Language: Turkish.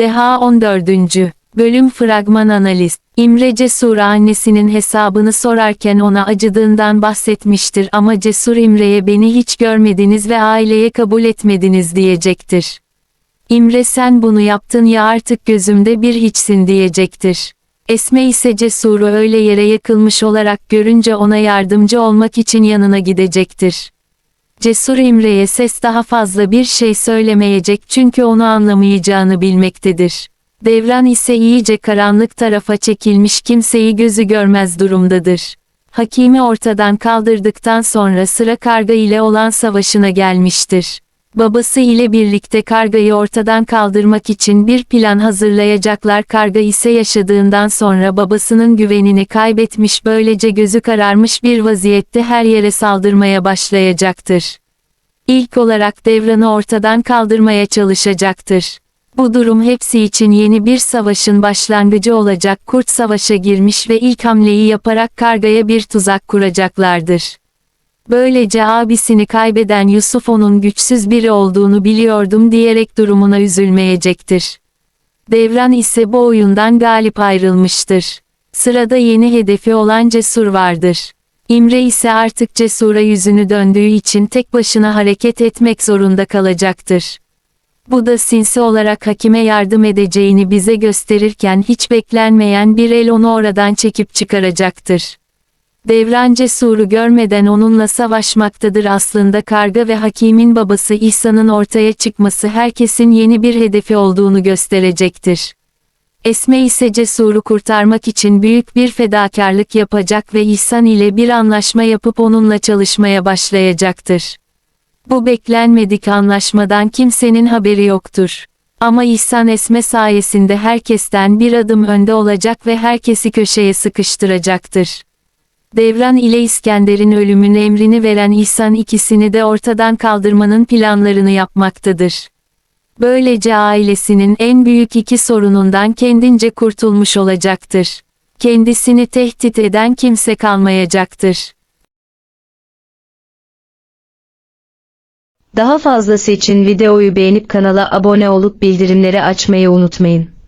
Deha 14. Bölüm Fragman Analiz İmre Cesur'a annesinin hesabını sorarken ona acıdığından bahsetmiştir ama Cesur İmre'ye beni hiç görmediniz ve aileye kabul etmediniz diyecektir. İmre sen bunu yaptın ya artık gözümde bir hiçsin diyecektir. Esme ise Cesur'u öyle yere yakılmış olarak görünce ona yardımcı olmak için yanına gidecektir. Cesur İmre'ye ses daha fazla bir şey söylemeyecek çünkü onu anlamayacağını bilmektedir. Devran ise iyice karanlık tarafa çekilmiş kimseyi gözü görmez durumdadır. Hakimi ortadan kaldırdıktan sonra sıra karga ile olan savaşına gelmiştir. Babası ile birlikte kargayı ortadan kaldırmak için bir plan hazırlayacaklar. Karga ise yaşadığından sonra babasının güvenini kaybetmiş böylece gözü kararmış bir vaziyette her yere saldırmaya başlayacaktır. İlk olarak devranı ortadan kaldırmaya çalışacaktır. Bu durum hepsi için yeni bir savaşın başlangıcı olacak. Kurt savaşa girmiş ve ilk hamleyi yaparak kargaya bir tuzak kuracaklardır. Böylece abisini kaybeden Yusuf onun güçsüz biri olduğunu biliyordum diyerek durumuna üzülmeyecektir. Devran ise bu oyundan galip ayrılmıştır. Sırada yeni hedefi olan Cesur vardır. İmre ise artık Cesur'a yüzünü döndüğü için tek başına hareket etmek zorunda kalacaktır. Bu da sinsi olarak hakime yardım edeceğini bize gösterirken hiç beklenmeyen bir el onu oradan çekip çıkaracaktır. Devran Cesur'u görmeden onunla savaşmaktadır aslında karga ve hakimin babası İhsan'ın ortaya çıkması herkesin yeni bir hedefi olduğunu gösterecektir. Esme ise Cesur'u kurtarmak için büyük bir fedakarlık yapacak ve İhsan ile bir anlaşma yapıp onunla çalışmaya başlayacaktır. Bu beklenmedik anlaşmadan kimsenin haberi yoktur. Ama İhsan Esme sayesinde herkesten bir adım önde olacak ve herkesi köşeye sıkıştıracaktır. Devran ile İskender'in ölümün emrini veren İhsan ikisini de ortadan kaldırmanın planlarını yapmaktadır. Böylece ailesinin en büyük iki sorunundan kendince kurtulmuş olacaktır. Kendisini tehdit eden kimse kalmayacaktır. Daha fazlası için videoyu beğenip kanala abone olup bildirimleri açmayı unutmayın.